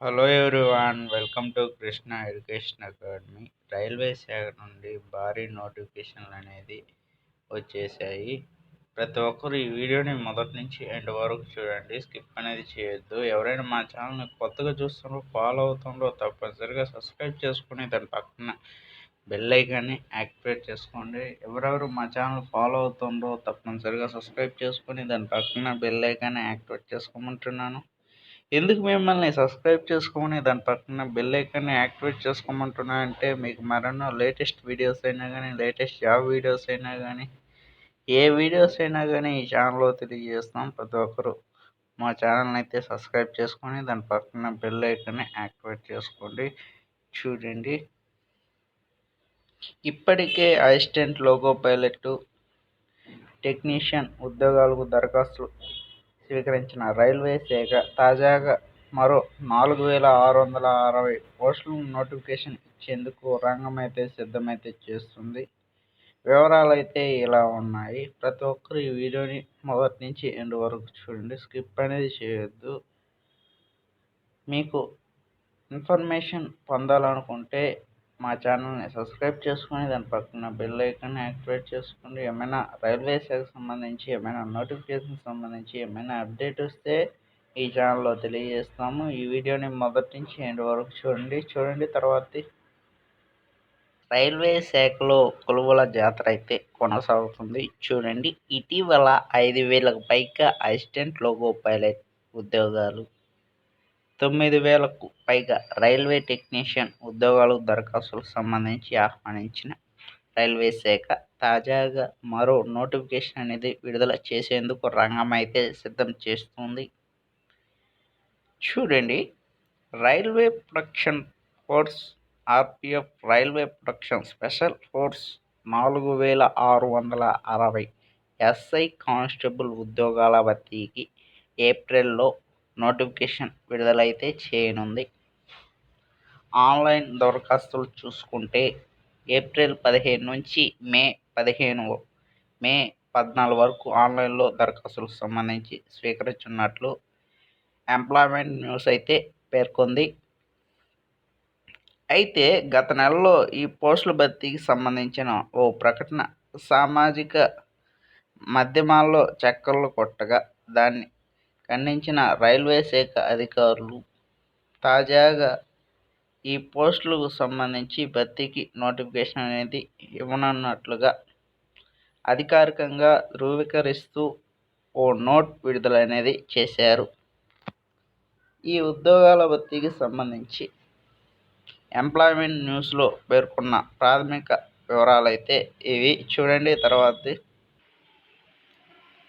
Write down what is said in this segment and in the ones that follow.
Hello everyone welcome to Krishna education academy. Railway శాఖ నుండి భారీ నోటిఫికేషన్లు అనేది వచ్చేసాయి ప్రతి ఒక్కరు ఈ వీడియోని మొదటి నుంచి ఎండ్ వరకు చూడండి స్కిప్ అనేది చేయొద్దు. ఎవరైనా మా ఛానల్ని కొత్తగా చూస్తున్నారో ఫాలో అవుతుండో తప్పనిసరిగా సబ్స్క్రైబ్ చేసుకుని దాని పక్కన బెల్ ఐకాన్ని యాక్టివేట్ చేసుకోండి. ఎవరెవరు మా ఛానల్ ఫాలో అవుతుండో తప్పనిసరిగా సబ్స్క్రైబ్ చేసుకొని దాని పక్కన బెల్ ఐకాన్ని యాక్టివేట్ చేసుకోమంటున్నాను. ఎందుకు మిమ్మల్ని సబ్స్క్రైబ్ చేసుకోమని దాని పక్కన బెల్ ఐకాన్ని యాక్టివేట్ చేసుకోమంటున్నా అంటే మీకు మరెన్నో లేటెస్ట్ వీడియోస్ అయినా కానీ లేటెస్ట్ జాబ్ వీడియోస్ అయినా కానీ ఏ వీడియోస్ అయినా కానీ ఈ ఛానల్లో తెలియజేస్తాం ప్రతి ఒక్కరు. మా ఛానల్ని అయితే సబ్స్క్రైబ్ చేసుకొని దాని పక్కన బెల్ ఐకాన్ని యాక్టివేట్ చేసుకోండి. చూడండి. ఇప్పటికే అసిస్టెంట్ లోగో పైలట్ టెక్నీషియన్ ఉద్యోగాలకు దరఖాస్తులు స్వీకరించిన రైల్వే శాఖ తాజాగా మరో నాలుగు వేల ఆరు వందల అరవై పోస్టులను నోటిఫికేషన్ ఇచ్చేందుకు రంగమైతే సిద్ధమైతే చేస్తుంది. వివరాలు అయితే ఇలా ఉన్నాయి. ప్రతి ఒక్కరు ఈ వీడియోని మొదటి నుంచి ఎండ్ వరకు చూడండి. స్కిప్ అనేది చేయొద్దు. మీకు ఇన్ఫర్మేషన్ పొందాలనుకుంటే మా ఛానల్ని సబ్స్క్రైబ్ చేసుకుని దాని పక్కన బెల్ ఐకాన్ని యాక్టివేట్ చేసుకోండి. ఏమైనా రైల్వే శాఖకు సంబంధించి ఏమైనా నోటిఫికేషన్ సంబంధించి ఏమైనా అప్డేట్ వస్తే ఈ ఛానల్లో తెలియజేస్తాము. ఈ వీడియోని మొదటి నుంచి ఎండ్ వరకు చూడండి. చూడండి తర్వాత రైల్వే శాఖలో కొలువుల జాతర అయితే కొనసాగుతుంది. చూడండి. ఇటీవల ఐదు వేలకు పైగా అసిస్టెంట్ లోగో పైలట్ ఉద్యోగాలు తొమ్మిది వేలకు పైగా రైల్వే టెక్నీషియన్ ఉద్యోగాలకు దరఖాస్తులకు సంబంధించి ఆహ్వానించిన రైల్వే శాఖ తాజాగా మరో నోటిఫికేషన్ అనేది విడుదల చేసేందుకు రంగం అయితే సిద్ధం చేస్తుంది. చూడండి railway production force RPF railway production special force నాలుగు వేల ఆరు వందల అరవై ఎస్ఐ కానిస్టేబుల్ ఉద్యోగాల భర్తీకి ఏప్రిల్లో నోటిఫికేషన్ విడుదలైతే చేయనుంది. ఆన్లైన్ దరఖాస్తులు చూసుకుంటే ఏప్రిల్ పదిహేను నుంచి మే పదిహేను మే పద్నాలుగు వరకు ఆన్లైన్లో దరఖాస్తులకు సంబంధించి స్వీకరించున్నట్లు ఎంప్లాయ్మెంట్ న్యూస్ అయితే పేర్కొంది. అయితే గత నెలలో ఈ పోస్టుల భర్తీకి సంబంధించిన ఓ ప్రకటన సామాజిక మాధ్యమాల్లో చక్కర్లు కొట్టగా దాన్ని ఖండించిన రైల్వే శాఖ అధికారులు తాజాగా ఈ పోస్టులకు సంబంధించి భర్తీకి నోటిఫికేషన్ అనేది ఇవ్వనున్నట్లుగా అధికారికంగా ధృవీకరిస్తూ ఓ నోట్ విడుదల అనేది చేశారు. ఈ ఉద్యోగాల భర్తీకి సంబంధించి ఎంప్లాయ్మెంట్ న్యూస్లో పేర్కొన్న ప్రాథమిక వివరాలైతే ఇవి. చూడండి తర్వాత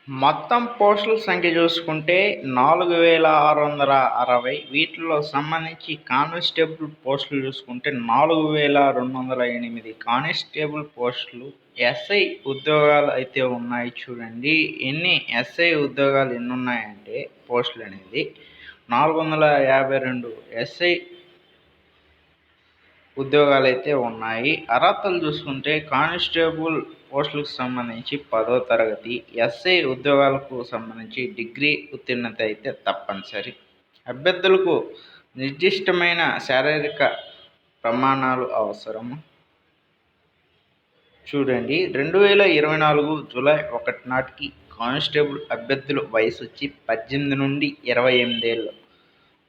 మొత్తం పోస్టుల సంఖ్య చూసుకుంటే నాలుగు వేల ఆరు వందల అరవై వీటిలో సంబంధించి కానిస్టేబుల్ పోస్టులు చూసుకుంటే నాలుగు వేల రెండు వందల ఎనిమిది. కానిస్టేబుల్ పోస్టులు ఎస్ఐ ఉద్యోగాలు అయితే ఉన్నాయి చూడండి. ఎన్ని ఎస్ఐ ఉద్యోగాలు ఎన్ని ఉన్నాయంటే పోస్టులు అనేది నాలుగు వందల యాభై రెండు ఎస్ఐ ఉద్యోగాలు అయితే ఉన్నాయి. అర్హతలు చూసుకుంటే కానిస్టేబుల్ పోస్టులకు సంబంధించి పదో తరగతి ఎస్ఐ ఉద్యోగాలకు సంబంధించి డిగ్రీ ఉత్తీర్ణత అయితే తప్పనిసరి. అభ్యర్థులకు నిర్దిష్టమైన శారీరక ప్రమాణాలు అవసరము. చూడండి రెండు వేల ఇరవై నాలుగు జూలై ఒకటి నాటికి కానిస్టేబుల్ అభ్యర్థుల వయసు వచ్చి పద్దెనిమిది నుండి ఇరవై ఎనిమిదేళ్ళు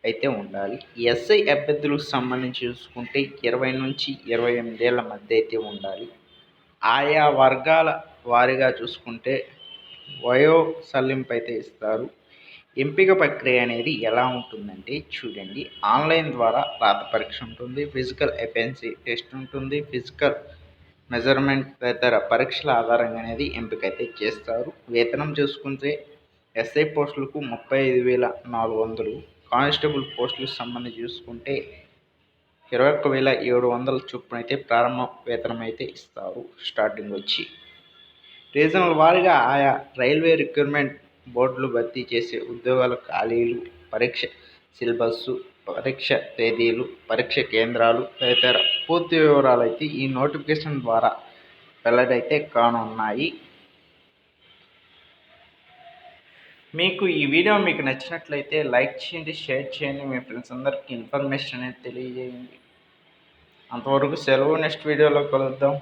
అయితే ఉండాలి. ఎస్ఐ అభ్యర్థులకు సంబంధించి చూసుకుంటే ఇరవై నుంచి ఇరవై ఎనిమిదేళ్ళ మధ్య అయితే ఉండాలి. ఆయా వర్గాల వారిగా చూసుకుంటే వయో సల్లింపు అయితే ఇస్తారు. ఎంపిక ప్రక్రియ అనేది ఎలా ఉంటుందంటే చూడండి. ఆన్లైన్ ద్వారా రాత పరీక్ష ఉంటుంది ఫిజికల్ ఎఫెన్సీ టెస్ట్ ఉంటుంది ఫిజికల్ మెజర్మెంట్ తదితర పరీక్షల ఆధారంగా అనేది ఎంపిక అయితే చేస్తారు. వేతనం చూసుకుంటే ఎస్ఐ పోస్టులకు ముప్పై ఐదు వేల నాలుగు వందలు కానిస్టేబుల్ పోస్టులకు సంబంధించి చూసుకుంటే ఇరవై ఒక్క వేల ఏడు వందల చొప్పున అయితే ప్రారంభ వేతనం అయితే ఇస్తారు స్టార్టింగ్ వచ్చి. రీజనల్ వారీగా ఆయా రైల్వే రిక్రూట్మెంట్ బోర్డులు భర్తీ చేసే ఉద్యోగాల ఖాళీలు పరీక్ష సిలబస్సు పరీక్ష తేదీలు పరీక్ష కేంద్రాలు తదితర పూర్తి వివరాలు అయితే ఈ నోటిఫికేషన్ ద్వారా వెల్లడైతే కానున్నాయి. మీకు ఈ వీడియో మీకు నచ్చినట్లయితే లైక్ చేయండి షేర్ చేయండి. మీ ఫ్రెండ్స్ అందరికీ ఇన్ఫర్మేషన్ అనేది తెలియజేయండి. అంతవరకు సెలవు. నెక్స్ట్ వీడియోలో కలుద్దాం.